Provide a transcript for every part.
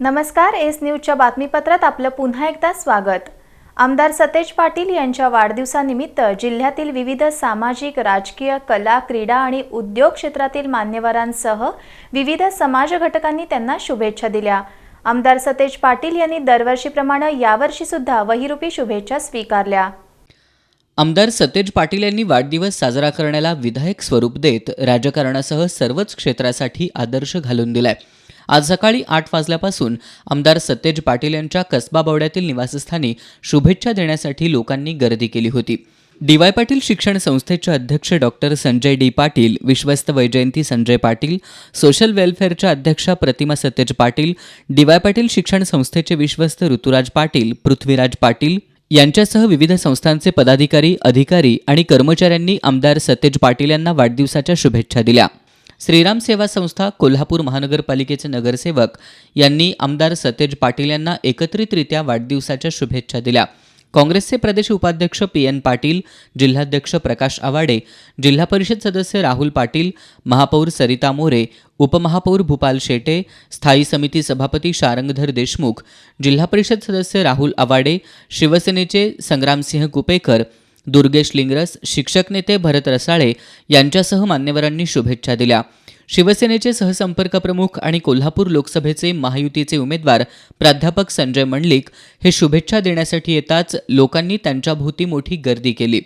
नमस्कार एस न्यूजच्या बातमीपत्रात आपलं पुन्हा एकदा स्वागत. आमदार सतेज पाटील यांच्या वाढदिवसानिमित्त जिल्ह्यातील विविध सामाजिक राजकीय कला क्रीडा आणि उद्योग क्षेत्रातील मान्यवरांसह विविध समाज घटकांनी त्यांना शुभेच्छा दिल्या. आमदार सतेज पाटील यांनी दरवर्षीप्रमाणे यावर्षी सुद्धा वहिरूपी शुभेच्छा स्वीकारल्या. आमदार सतेज पाटील यांनी वाढदिवस साजरा करण्याला विधायक स्वरूप देत राजकारणासह सर्वच क्षेत्रासाठी आदर्श घालून दिलाय. आज सकाळी आठ वाजल्यापासून आमदार सतेज पाटील यांच्या कसबा बवड्यातील निवासस्थानी शुभेच्छा देण्यासाठी लोकांनी गर्दी केली होती. डी वाय पाटील शिक्षण संस्थेचे अध्यक्ष डॉक्टर संजय डी पाटील विश्वस्त वैजयंती संजय पाटील सोशल वेलफेअरच्या अध्यक्षा प्रतिमा सतेज पाटील डी वाय पाटील शिक्षण संस्थेचे विश्वस्त ऋतुराज पाटील पृथ्वीराज पाटील यांच्यासह विविध संस्थांचे पदाधिकारी अधिकारी आणि कर्मचाऱ्यांनी आमदार सतेज पाटील यांना वाढदिवसाच्या शुभेच्छा दिल्या. श्रीराम सेवा संस्था कोल्हापूर महानगरपालिकेचे नगरसेवक यांनी आमदार सतेज पाटील यांना एकत्रितरित्या वाढदिवसाच्या शुभेच्छा दिल्या. काँग्रेसचे प्रदेश उपाध्यक्ष पी एन पाटील जिल्हाध्यक्ष प्रकाश आवाडे जिल्हा परिषद सदस्य राहुल पाटील महापौर सरिता मोरे उपमहापौर भूपाल शेटे स्थायी समिती सभापती शारंगधर देशमुख जिल्हा परिषद सदस्य राहुल आवाडे शिवसेनेचे संग्रामसिंह कुपेकर दुर्गेश लिंगरस शिक्षक नेते भरत रसाळे यांच्यासह मान्यवरांनी शुभेच्छा दिल्या. शिवसेनेचे सहसंपर्क प्रमुख आणि कोल्हापूर लोकसभेचे महायुतीचे उमेदवार प्राध्यापक संजय मंडलिक हे शुभेच्छा देण्यासाठी येताच लोकांनी त्यांच्याभोवती मोठी गर्दी केली.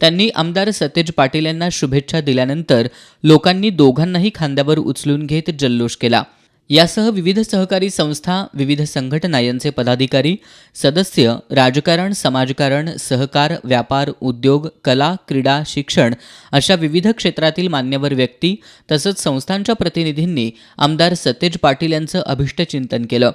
त्यांनी आमदार सतेज पाटील यांना शुभेच्छा दिल्यानंतर लोकांनी दोघांनाही खांद्यावर उचलून घेत जल्लोष केला. यासह विविध सहकारी संस्था विविध संघटना यांचे पदाधिकारी सदस्य राजकारण समाजकारण सहकार व्यापार उद्योग कला क्रीडा शिक्षण अशा विविध क्षेत्रातील मान्यवर व्यक्ती तसंच संस्थांच्या प्रतिनिधींनी आमदार सतेज पाटील यांचं अभिष्टचिंतन केलं.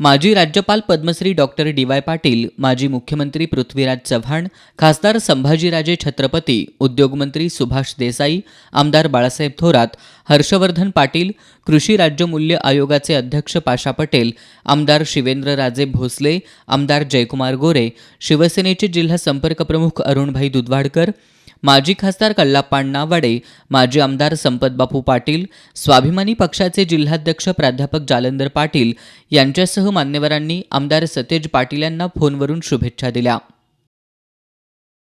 माजी राज्यपाल Padmashri doctor D Y Patil माजी मुख्यमंत्री पृथ्वीराज चव्हाण खासदार संभाजीराजे छत्रपती उद्योगमंत्री सुभाष देसाई आमदार बाळासाहेब थोरात हर्षवर्धन पाटील कृषी राज्यमूल्य आयोगाचे अध्यक्ष पाशा पटेल आमदार शिवेंद्रराजे भोसले आमदार जयकुमार गोरे शिवसेनेचे जिल्हा संपर्क प्रमुख अरुणभाई दुधवाडकर माजी खासदार कल्लाप्पा नावाडे माजी आमदार संपतबापू पाटील स्वाभिमानी पक्षाचे जिल्हाध्यक्ष प्राध्यापक जालंदर पाटील यांच्यासह मान्यवरांनी आमदार सतेज पाटील यांना फोनवरून शुभेच्छा दिल्या.